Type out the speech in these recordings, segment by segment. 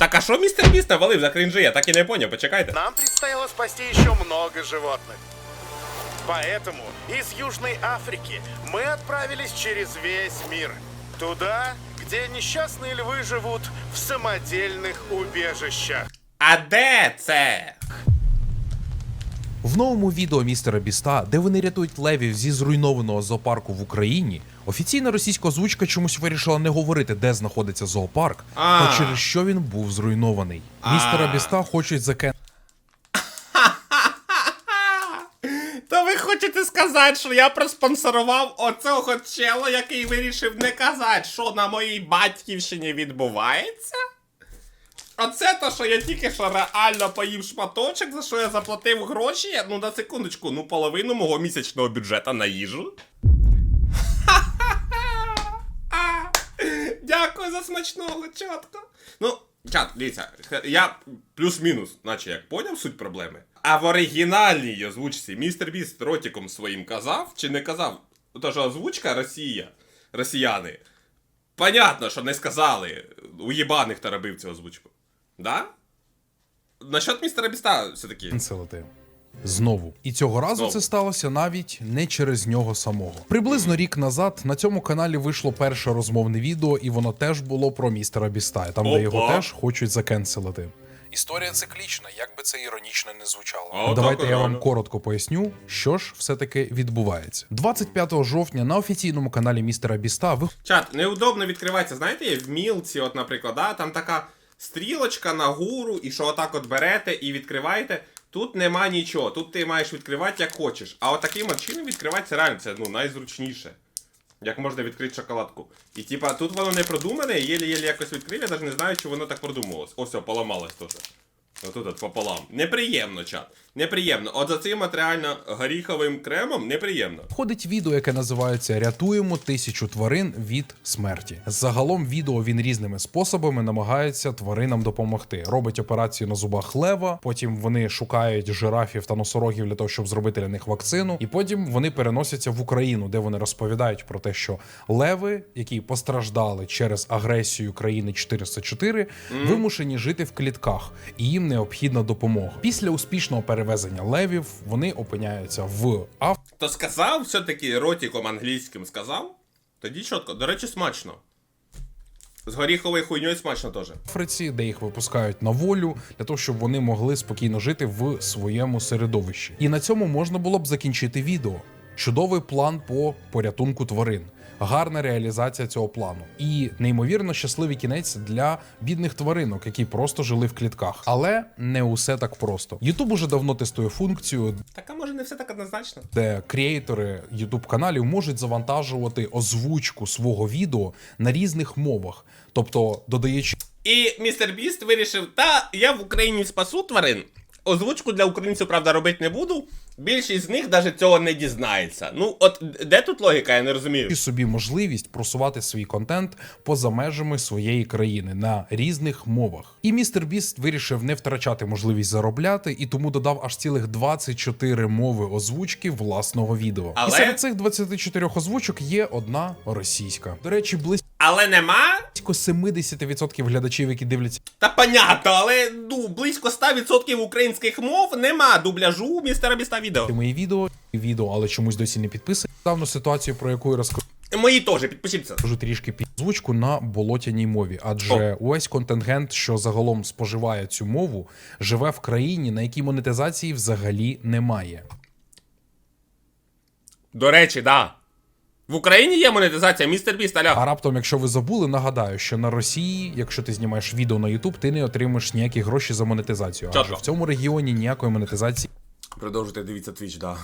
Так а що містер Біст навалив за крінжи? Я так і не поняв, почекайте. Нам предстояло спасти еще много животных. Поэтому из Южной Африки мы отправились через весь мир. Туда, где несчастные львы живут в самодельных убежищах. А де це? В новому відео містера Біста, де вони рятують левів зі зруйнованого зоопарку в Україні, офіційна російська озвучка чомусь вирішила не говорити, де знаходиться зоопарк, А. та через що він був зруйнований. Містера Біста хочуть закен... То ви хочете сказати, що я проспонсорував оцього чела, який вирішив не казати, що на моїй батьківщині відбувається? Оце то, що я тільки що реально поїв шматочок, за що я заплатив гроші, ну на секундочку, ну половину мого місячного бюджету на їжу. Дякую за смачного, чітко. Ну, чат, дивіться, я плюс-мінус, наче як поняв суть проблеми. А в оригінальній озвучці містер Біст ротиком своїм казав чи не казав? Тож озвучка Росія, росіяни. Понятно, що не сказали. Уєбаних та робив цю озвучку. Да? Насчет містера Біста все-таки. Знову. І цього разу це сталося навіть не через нього самого. Приблизно рік назад на цьому каналі вийшло перше розмовне відео, і воно теж було про містера Біста, там Опа. де його теж хочуть закенселити. Історія циклічна, як би це іронічно не звучало. А Давайте я вам коротко поясню, що ж все-таки відбувається. 25 жовтня на офіційному каналі містера Біста ви Чат, неудобно відкривається, знаєте, є в мілці, от, наприклад, да, там така стрілочка на гуру, і що отак от берете і відкриваєте. Тут нема нічого, тут ти маєш відкривати як хочеш. А от таким от чином відкривається реально, це ну, найзручніше. Як можна відкрити шоколадку. І типа тут воно не продумане, єлі-єлі якось відкрив, я навіть не знаю, чи воно так продумувалось. Ось, о, поламалось теж. Отут от пополам. Неприємно, чат. Неприємно. От за цим от реально горіховим кремом неприємно. Входить відео, яке називається Рятуємо тисячу тварин від смерті. Загалом відео він різними способами намагається тваринам допомогти. Робить операцію на зубах лева, потім вони шукають жирафів та носорогів для того, щоб зробити для них вакцину, і потім вони переносяться в Україну, де вони розповідають про те, що леви, які постраждали через агресію країни 404, вимушені жити в клітках, і їм необхідна допомога. Після успішного перевезення левів вони опиняються в Африці. То сказав все-таки ротиком англійським сказав? Тоді чітко. До речі, смачно. З горіховою хуйньою смачно теж. Африці, де їх випускають на волю для того, щоб вони могли спокійно жити в своєму середовищі. І на цьому можна було б закінчити відео. Чудовий план по порятунку тварин, гарна реалізація цього плану і неймовірно щасливий кінець для бідних тваринок, які просто жили в клітках. Але не усе так просто. Ютуб уже давно тестує функцію, Так а може не все так однозначно? де креатори youtube каналів можуть завантажувати озвучку свого відео на різних мовах, тобто додаючи І містер Біст вирішив, та я в Україні спасу тварин. Озвучку для українців, правда, робити не буду. Більшість з них навіть цього не дізнається. Ну, от де тут логіка, я не розумію. І собі можливість просувати свій контент поза межами своєї країни на різних мовах. І містер Біст вирішив не втрачати можливість заробляти, і тому додав аж цілих 24 мови озвучки власного відео. Але- І серед цих 24 озвучок є одна російська. До речі, близько Але нема 70% глядачів, які дивляться Та понятно, але ну, близько 100% українських мов нема дубляжу містера Біста відео. мої відео, відео, але чомусь досі не підписані. Давно ситуацію, про яку я розкажу. Мої теж, підпишіться. Кажу трішки під озвучку на болотяній мові, адже увесь контингент, що загалом споживає цю мову, живе в країні, на якій монетизації взагалі немає. До речі, да. В Україні є монетизація, містер Біст, А раптом, якщо ви забули, нагадаю, що на Росії, якщо ти знімаєш відео на YouTube, ти не отримаєш ніякі гроші за монетизацію. Адже в цьому регіоні ніякої монетизації Продовжуйте дивіться твіч, да.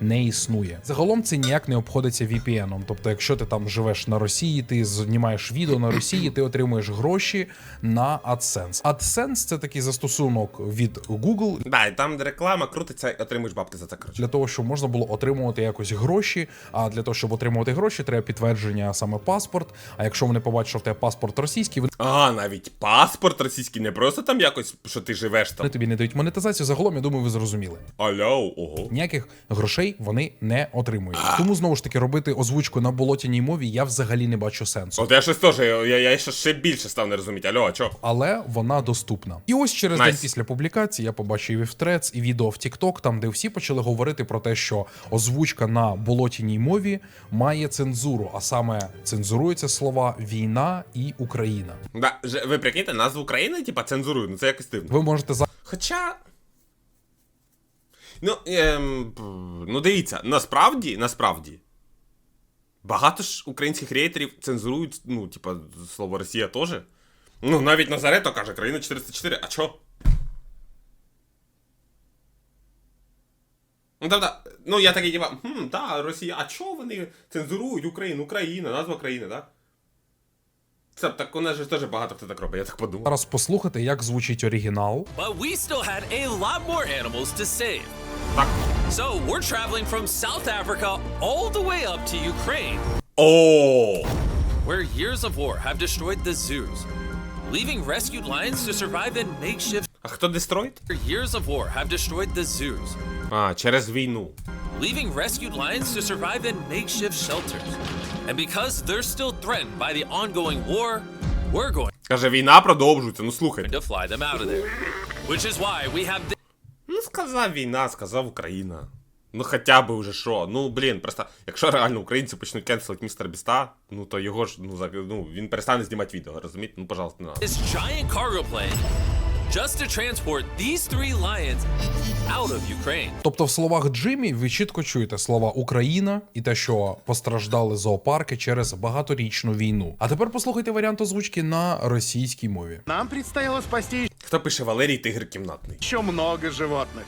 не існує. Загалом це ніяк не обходиться VPN. Тобто, якщо ти там живеш на Росії, ти знімаєш відео на Росії, ти отримуєш гроші на AdSense. AdSense – це такий застосунок від Google Да, і там, де реклама крутиться, і отримуєш бабки за це, коротше. для того, щоб можна було отримувати якось гроші. А для того, щоб отримувати гроші, треба підтвердження саме паспорт. А якщо вони побачать, що в тебе паспорт російський, вони Ага, навіть паспорт російський, не просто там якось, що ти живеш там. тобі не дають монетизацію. Загалом, я думаю, ви зрозуміли. Аля. Йоу, ого. Ніяких грошей вони не отримують. Тому знову ж таки робити озвучку на болотяній мові я взагалі не бачу сенсу. От я щось теж, я, я ще, ще більше став не розуміти. Алло, а чо? Але вона доступна. І ось через Найс. день після публікації я побачив і в Threads, і відео в TikTok, там де всі почали говорити про те, що озвучка на болотяній мові має цензуру, а саме цензуруються слова війна і Україна. Да, ви прикиньте, назву України, типа, цензурують, ну це якось дивно. Ви можете за Хоча. Ну, ем, ну дивіться, насправді, насправді. Багато ж українських реєтерів цензурують, ну, типа, слово Росія теж. Ну, навіть Назарето каже, країна 404, а чо? Ну, тобто, ну я такий, типа, хм, та, Росія, а чо вони цензурують Україну, Україна, назва країни, так? Це так у нас же теж багато хто так робить, я так подумав. зараз послухати, як звучить оригінал. But we still had a lot more animals to save. Так. So we're traveling from South Africa all the way up to Ukraine, О! where years of war have destroyed the zoos, leaving rescued lions to survive in makeshift. А хто дестроїт? Years of war have destroyed the zoos, А, через війну. leaving rescued lions to survive in makeshift shelters. And because they're still threatened by the ongoing war, we're going Каже, війна продовжується, ну слухай. to fly them out of there. Which is why we have th- Сказав війна, сказав Україна. Ну хоча би вже що. Ну, блін, просто, якщо реально українці почнуть кенселити містер Біста, ну то його ж, ну, за- ну він перестане знімати відео, розумієте? Ну, пожалуйста, не надо this giant cargo plane just to transport these three lions out of Ukraine. Тобто, в словах Джиммі ви чітко чуєте слова Україна і те, що постраждали зоопарки через багаторічну війну. А тепер послухайте варіант озвучки на російській мові. Нам предстояло спасти Хто пише Валерій Тигр кімнатний? еще много животных.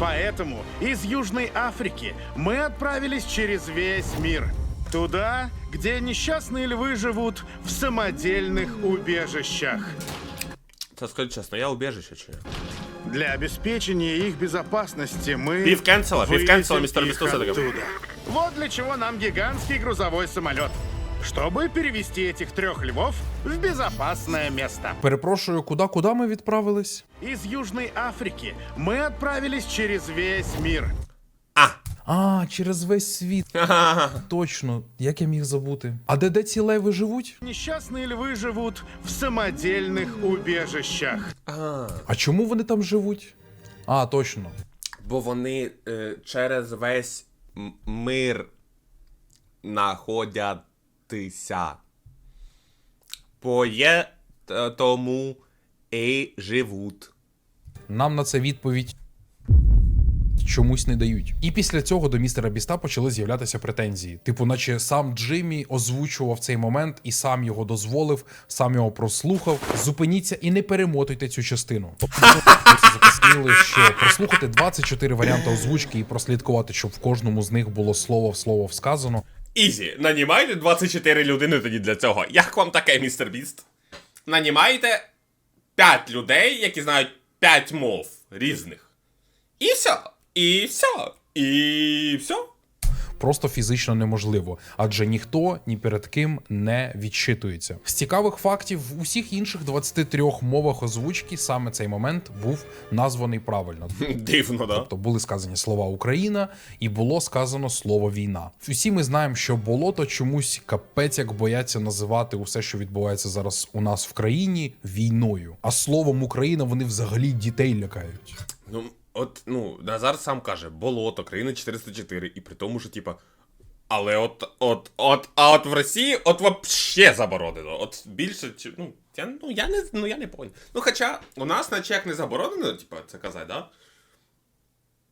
Поэтому из Южной Африки мы отправились через весь мир. Туда, где несчастные львы живут в самодельных убежищах. Це скажи чесно, я убіжище чи ні? Для обеспечения их безопасности мы... Пив кэнсела, пив вывезем кэнсела, мистер их Бестуса, так. оттуда. Вот для чего нам гигантский грузовой самолет. Чтобы перевести этих трех львов в безопасное место. Перепрошую, куди куди ми відправились? Из Южной Африки мы отправились через весь мир. А! А, через весь світ. Точно, як я міг забути. А де де ці леви живуть? Несчастные львы живут в самодельных убежищах. А. А чому вони там живуть? А, точно. Бо вони е, через весь м- мир находятися. Поє т- тому і живуть. Нам на це відповідь чомусь не дають. І після цього до містера Біста почали з'являтися претензії. Типу, наче сам Джиммі озвучував цей момент і сам його дозволив, сам його прослухав. Зупиніться і не перемотуйте цю частину. Тобто запустили, що прослухати 24 варіанти озвучки і прослідкувати, щоб в кожному з них було слово в слово сказано. Ізі, нанімайте 24 людини тоді для цього. Як вам таке, містер Біст? Нанімайте 5 людей, які знають 5 мов різних. І все. І все. І все. просто фізично неможливо, адже ніхто ні перед ким не відчитується. З цікавих фактів в усіх інших 23 мовах озвучки саме цей момент був названий правильно. Дивно, да? Тобто були сказані слова Україна і було сказано слово війна. Усі ми знаємо, що болото чомусь капець як бояться називати усе, що відбувається зараз у нас в країні, війною. А словом Україна вони взагалі дітей лякають. Ну, от, ну, Назар сам каже, болото, країна 404, і при тому, що, типа. Але от, от, от, а от в Росії от вообще заборонено. От більше, ну, я, ну, я не, ну, я не понял. Ну, хоча у нас наче як не заборонено, типа, це казати, да?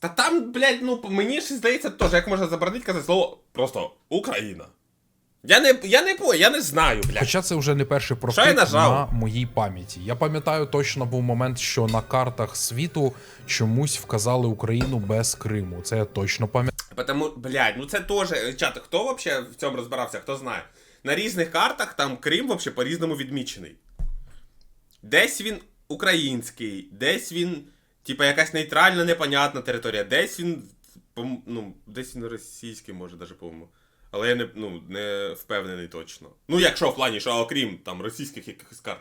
Та там, блядь, ну, мені ж здається теж, як можна заборонити казати слово просто Україна. Я не, я не я не знаю, блядь. Хоча це вже не перший нажав? на моїй пам'яті. Я пам'ятаю, точно був момент, що на картах світу чомусь вказали Україну без Криму. Це я точно пам'ятаю. Потому, блядь, ну це теж, чат, хто вообще в цьому розбирався, хто знає. На різних картах там Крим вообще по-різному відмічений. Десь він український, десь він, типа, якась нейтральна, непонятна територія, десь він, ну, десь він російський, може, даже, по-моєму. Але я не, ну, не впевнений точно. Ну, якщо в плані, що окрім там російських якихось карт,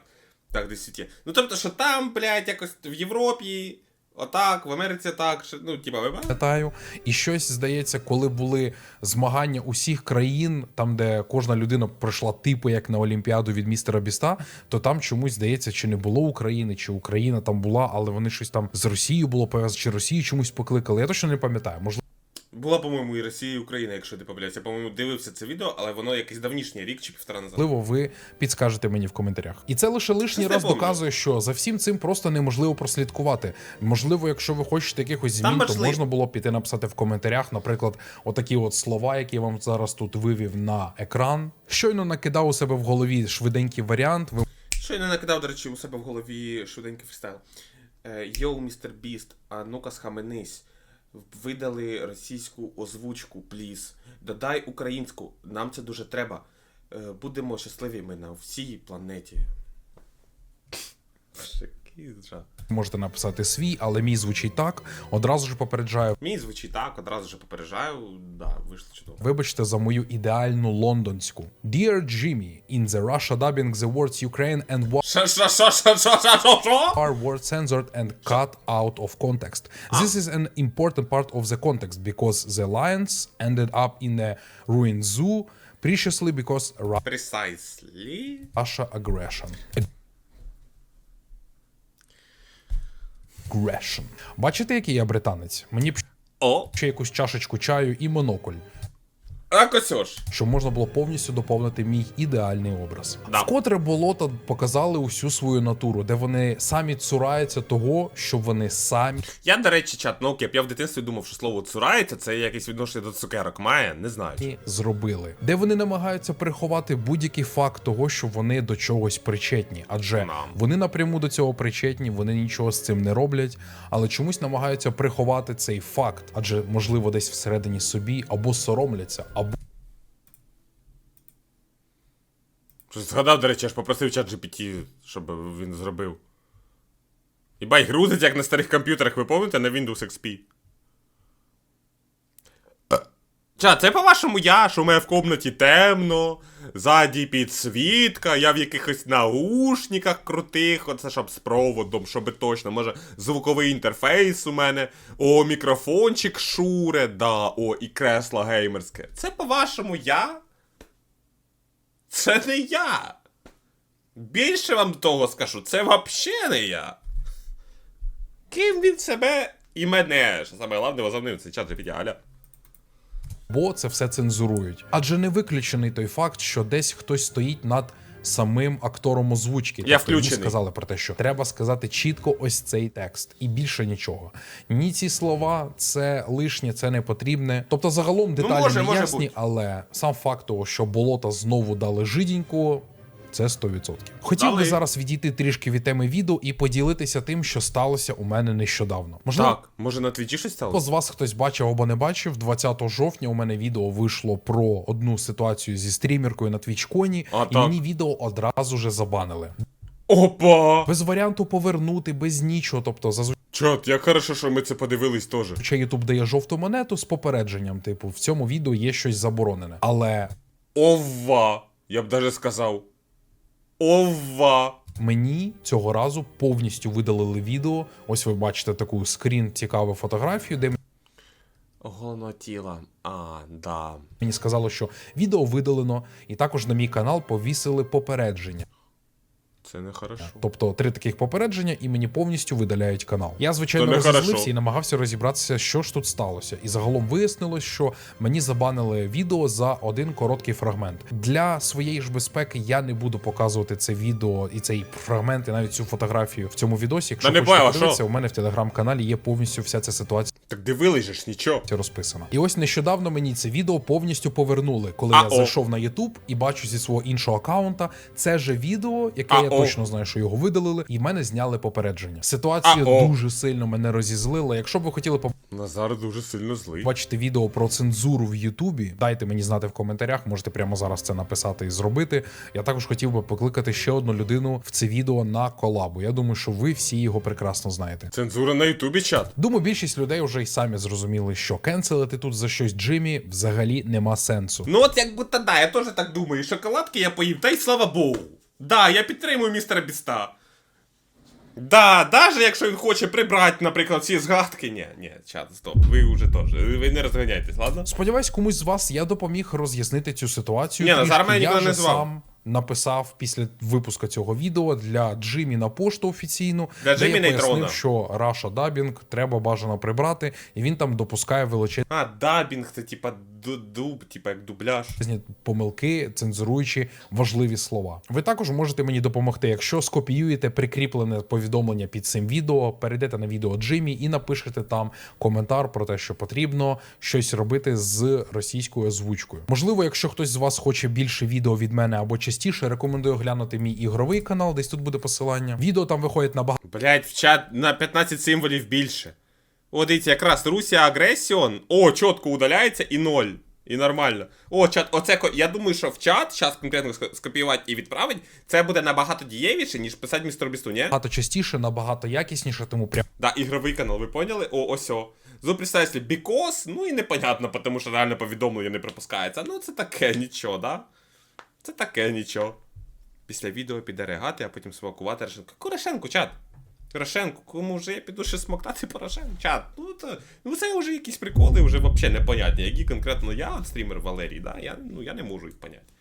так десь є. Ну, тобто, що там, блядь, якось в Європі, Отак, в Америці так. Ну, типа, ви пам'ятаю. І щось здається, коли були змагання усіх країн, там де кожна людина пройшла типу як на Олімпіаду від містера Біста, то там чомусь здається, чи не було України, чи Україна там була, але вони щось там з Росією було пов'язано, чи Росію чомусь покликали. Я точно не пам'ятаю. Можливо, Була, по-моєму, і Росія, і Україна, якщо ти помиляюся. Я, по-моєму, дивився це відео, але воно якесь давнішнє, рік чи півтора назад. ви підскажете мені в коментарях. І це лише лишній Щось не раз помню. доказує, що за всім цим просто неможливо прослідкувати. Можливо, якщо ви хочете якихось змін, то можливо. можна було б піти написати в коментарях, наприклад, отакі от слова, які я вам зараз тут вивів на екран. Щойно накидав у себе в голові швиденький варіант. Ви Що я не накидав, до речі, у себе в голові швиденький фрістайл. Е, Йоу, містер Біст, а ну-ка схаменись. Видали російську озвучку, пліз. Додай українську, нам це дуже треба. Будемо Будемо щасливими на всій планеті. Який жах. можете написати свій, але мій звучить так. Одразу ж попереджаю. Мій звучить так, одразу ж попереджаю. Да, вийшло чудово. Вибачте за мою ідеальну лондонську. Dear Jimmy, in the Russia dubbing the words Ukraine and what Що, що, що, що, що, що, що, що? are word censored and cut out of context. This is an important part of the context because the lions ended up in a ruined zoo preciously because Precisely. Russia aggression. Aggression. Бачите, який я британець? Мені б О, ще якусь чашечку чаю і монокль, а косьош. щоб можна було повністю доповнити мій ідеальний образ. Да. Вкотре болота показали усю свою натуру, де вони самі цураються того, що вони самі Я, до речі, чат, ну я в дитинстві думав, що слово цурається, це якесь відношення до цукерок має, не знаю. і зробили, де вони намагаються приховати будь-який факт того, що вони до чогось причетні, адже Нам. вони напряму до цього причетні, вони нічого з цим не роблять, але чомусь намагаються приховати цей факт, адже можливо десь всередині собі або соромляться, або Щось згадав, до речі, я ж попросив чат GPT, щоб він зробив. І бай грузить, як на старих комп'ютерах, ви пам'ятаєте, на Windows XP. Чат, це по-вашому я, що у мене в комнаті темно, ззаді підсвітка, я в якихось наушниках крутих, оце щоб з проводом, щоб точно, може, звуковий інтерфейс у мене, о, мікрофончик шуре, да, о, і кресло геймерське. Це по-вашому я? Це не я. Більше вам того скажу, це вообще не я. Ким він себе і мене, що саме головне, возомнив цей чат GPT, аля. бо це все цензурують. Адже не виключений той факт, що десь хтось стоїть над самим актором озвучки. Я Тобто включений. сказали про те, що треба сказати чітко ось цей текст, і більше нічого. Ні, ці слова це лишнє, це не потрібне. Тобто, загалом деталі Ну, може, не може ясні, бути. але сам факт того, що болота знову дали жидіньку. Це 100%. Хотів би зараз відійти трішки від теми відео і поділитися тим, що сталося у мене нещодавно. Можливо, Так, може на твічі щось Хто з вас хтось бачив або не бачив, 20 жовтня у мене відео вийшло про одну ситуацію зі стрімеркою на твічконі, А, і так. мені відео одразу же забанили. Опа! Без варіанту повернути, без нічого. Тобто, зазвичай Чат, як хорошо, що ми це подивились теж. YouTube дає жовту монету з попередженням, типу, в цьому відео є щось заборонене. Але Ова! Я б даже сказав. Ова! мені цього разу повністю видалили відео. Ось ви бачите таку скрін цікаву фотографію, де Гонотіла. А, да. мені сказали, що відео видалено, і також на мій канал повісили попередження. Це не хорошо. Тобто три таких попередження, і мені повністю видаляють канал. Я звичайно розізлився і намагався розібратися, що ж тут сталося. І загалом вияснилось, що мені забанили відео за один короткий фрагмент. Для своєї ж безпеки я не буду показувати це відео і цей фрагмент, і навіть цю фотографію в цьому відосі. Якщо не хочете подивитися, у мене в телеграм-каналі є повністю вся ця ситуація. Так дивились ж нічого. Це Розписана. І ось нещодавно мені це відео повністю повернули, коли А, я о. зайшов на YouTube і бачу зі свого іншого аккаунта це же відео, яке А, я. Точно знаю, що його видалили, і в мене зняли попередження. Ситуація дуже сильно мене розізлила. Якщо б ви хотіли Назар дуже сильно злий. побачити відео про цензуру в Ютубі, дайте мені знати в коментарях. Можете прямо зараз це написати і зробити. Я також хотів би покликати ще одну людину в це відео на колабу. Я думаю, що ви всі його прекрасно знаєте. Цензура на Ютубі чат. Думаю, більшість людей вже й самі зрозуміли, що кенселити тут за щось Джиммі взагалі нема сенсу. Ну от як будто да, я теж так думаю. Шоколадки я поїв, та й слава Богу. Да, я підтримую містера Біста. Да, навіть якщо він хоче прибрати, наприклад, ці згадки. Ні, ні, чат, стоп, ви вже теж. Ви не розганяйтесь, ладно? Сподіваюсь, комусь з вас я допоміг роз'яснити цю ситуацію. Ні, зараз мене я ніхто не звав. сам написав після випуску цього відео для Джимі на пошту офіційну, Для де Джиммі я Нейтрона. що Раша Дабінг треба бажано прибрати, і він там допускає величезні А, дабінг, це типа ду- дуб, типа як дубляж. помилки, цензуруючи важливі слова. Ви також можете мені допомогти, якщо скопіюєте прикріплене повідомлення під цим відео, перейдете на відео Джиммі і напишете там коментар про те, що потрібно щось робити з російською озвучкою. Можливо, якщо хтось з вас хоче більше відео від мене або частіше, рекомендую глянути мій ігровий канал, десь тут буде посилання. Відео там виходить набагато. Блять, в чат на 15 символів більше. О, дивіться, якраз Русія агресіон. О, чітко удаляється і ноль. І нормально. О, чат, оце ко- я думаю, що в чат, зараз конкретно скопіювати і відправити, це буде набагато дієвіше, ніж писати містер Бісту, ні? Багато частіше, набагато якісніше, тому прям Да, ігровий канал, ви поняли? О, ось о. Зу представитель Бікос, ну і непонятно, тому що реально повідомлення не пропускається. Ну, це таке нічого, да? Це таке нічого. Після відео піде регати, а потім смакувати Рошенко. Корошенко, чат. Порошенко, кому вже я піду ще смоктати Порошенко? Чат. Ну, це, ну це вже якісь приколи, вже взагалі непонятні. Які конкретно я, от стрімер Валерій, да? Я, ну, я не можу їх поняти.